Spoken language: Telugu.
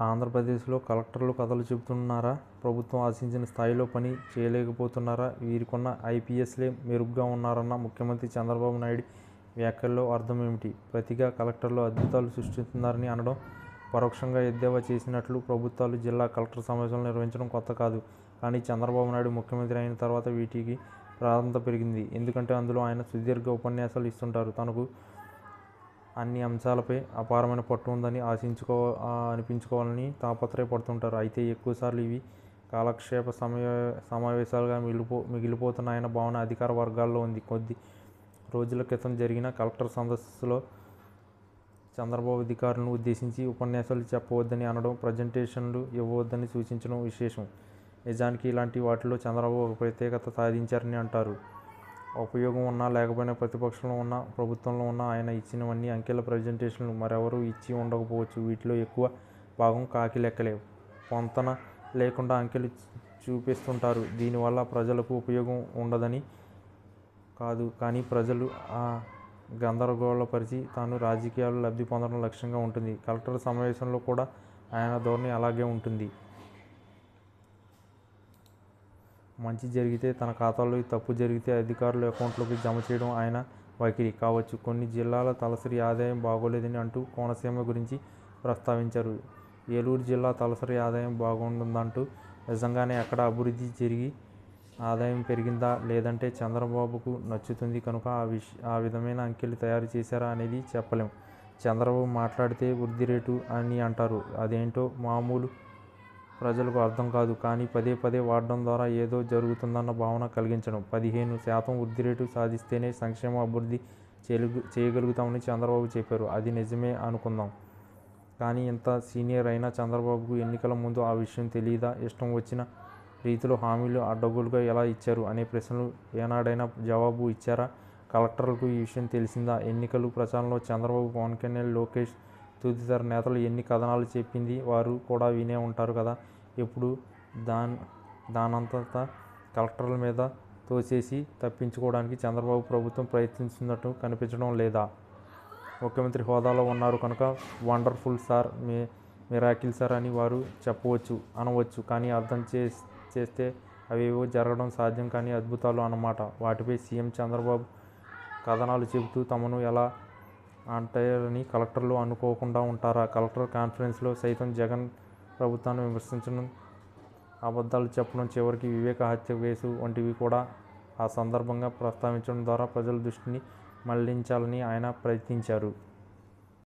ఆంధ్రప్రదేశ్లో కలెక్టర్లు కథలు చెబుతున్నారా? ప్రభుత్వం ఆశించిన స్థాయిలో పని చేయలేకపోతున్నారా? వీరికున్న ఐపీఎస్లే మెరుగ్గా ఉన్నారన్న ముఖ్యమంత్రి చంద్రబాబు నాయుడు వ్యాఖ్యల్లో అర్థం ఏమిటి ప్రతిగా కలెక్టర్లు అద్భుతాలు సృష్టిస్తున్నారని అనడం పరోక్షంగా ఎద్దేవా చేసినట్లు ప్రభుత్వాలు జిల్లా కలెక్టర్ సమావేశాలు నిర్వహించడం కొత్త కాదు. కానీ చంద్రబాబు నాయుడు ముఖ్యమంత్రి అయిన తర్వాత వీటికి ప్రాధాన్యత పెరిగింది. ఎందుకంటే అందులో ఆయన సుదీర్ఘ ఉపన్యాసాలు ఇస్తుంటారు. తనకు అన్ని అంశాలపై అపారమైన పట్టు ఉందని ఆశించుకో అనిపించుకోవాలని తాపత్రయపడుతుంటారు. అయితే ఎక్కువసార్లు ఇవి కాలక్షేప సమయ సమావేశాలుగా మిగిలిపో మిగిలిపోతున్నాయన్న భావన అధికార వర్గాల్లో ఉంది. కొద్ది రోజుల క్రితం జరిగిన కలెక్టర్ సదస్సులో చంద్రబాబు అధికారులను ఉద్దేశించి ఉపన్యాసాలు చెప్పవద్దని అనడం ప్రజెంటేషన్లు ఇవ్వవద్దని సూచించడం విశేషం. నిజానికి ఇలాంటి వాటిలో చంద్రబాబు ఒక ప్రత్యేకత సాధించారని అంటారు. ఉపయోగం ఉన్నా లేకపోయినా ప్రతిపక్షంలో ఉన్న ప్రభుత్వంలో ఉన్న ఆయన ఇచ్చినవన్నీ అంకెల ప్రజెంటేషన్లు. మరెవరూ ఇచ్చి ఉండకపోవచ్చు. వీటిలో ఎక్కువ భాగం కాకి లెక్కలే పొంతన లేకుండా అంకెలు చూపిస్తుంటారు. దీనివల్ల ప్రజలకు ఉపయోగం ఉండదని కాదు. కానీ ప్రజలు ఆ గందరగోళపరిచి తాను రాజకీయాలు లబ్ధి పొందడం లక్ష్యంగా ఉంటుంది. కలెక్టర్ సమావేశంలో కూడా ఆయన ధోరణి అలాగే ఉంటుంది. మంచి జరిగితే తన ఖాతాలో తప్పు జరిగితే అధికారుల అకౌంట్లోకి జమ చేయడం ఆయన వైఖరి. కావచ్చు కొన్ని జిల్లాల తలసరి ఆదాయం బాగోలేదని అంటూ కోనసీమ గురించి ప్రస్తావించారు. ఏలూరు జిల్లా తలసరి ఆదాయం బాగుంటుందంటూ నిజంగానే అక్కడ అభివృద్ధి జరిగి ఆదాయం పెరిగిందా లేదంటే చంద్రబాబుకు నచ్చుతుంది కనుక ఆ విష ఆ విధమైన అంకెలు తయారు చేశారా అనేది చెప్పలేం. చంద్రబాబు మాట్లాడితే వృద్ధి రేటు అని అంటారు. అదేంటో మామూలు ప్రజలకు అర్థం కాదు. కానీ పదే పదే వాడడం ద్వారా ఏదో జరుగుతుందన్న భావన కలిగించడం పదిహేను శాతం వృద్ధి రేటు సాధిస్తేనే సంక్షేమ అభివృద్ధి చేయగ చేయగలుగుతామని చంద్రబాబు చెప్పారు. అది నిజమే అనుకుందాం. కానీ ఇంత సీనియర్ అయిన చంద్రబాబుకు ఎన్నికల ముందు ఆ విషయం తెలియదా ఇష్టం వచ్చిన రీతిలో హామీలు అడ్డగోలుగా ఎలా ఇచ్చారు? అనే ప్రశ్నలు ఏనాడైనా జవాబు ఇచ్చారా? కలెక్టర్లకు ఈ విషయం తెలిసిందా? ఎన్నికలు ప్రచారంలో చంద్రబాబు పవన్ కళ్యాణ్ లోకేష్ తదితర నేతలు ఎన్ని కథనాలు చెప్పింది? వారు కూడా వినే ఉంటారు కదా? ఇప్పుడు దాన్ దానంతట కలెక్టర్ల మీద తోసేసి తప్పించుకోవడానికి చంద్రబాబు ప్రభుత్వం ప్రయత్నిస్తున్నట్టు కనిపించడం లేదా? ముఖ్యమంత్రి హోదాలో ఉన్నారు కనుక వండర్ఫుల్ సార్ మీ మిరాకిల్ సార్ అని వారు చెప్పవచ్చు అనవచ్చు కానీ అర్థం చే చేస్తే అవేవో జరగడం సాధ్యం కానీ అద్భుతాలు అన్నమాట. వాటిపై సీఎం చంద్రబాబు కథనాలు చెబుతూ తమను ఎలా అంటారని కలెక్టర్లు అనుకోకుండా ఉంటారా? కలెక్టర్ కాన్ఫరెన్స్లో సైతం జగన్ ప్రభుత్వాన్ని విమర్శించడం అబద్ధాలు చెప్పడం చివరికి వివేక హత్య వేసు వంటివి కూడా ఆ సందర్భంగా ప్రస్తావించడం ద్వారా ప్రజల దృష్టిని మళ్ళించాలని ఆయన ప్రయత్నించారు.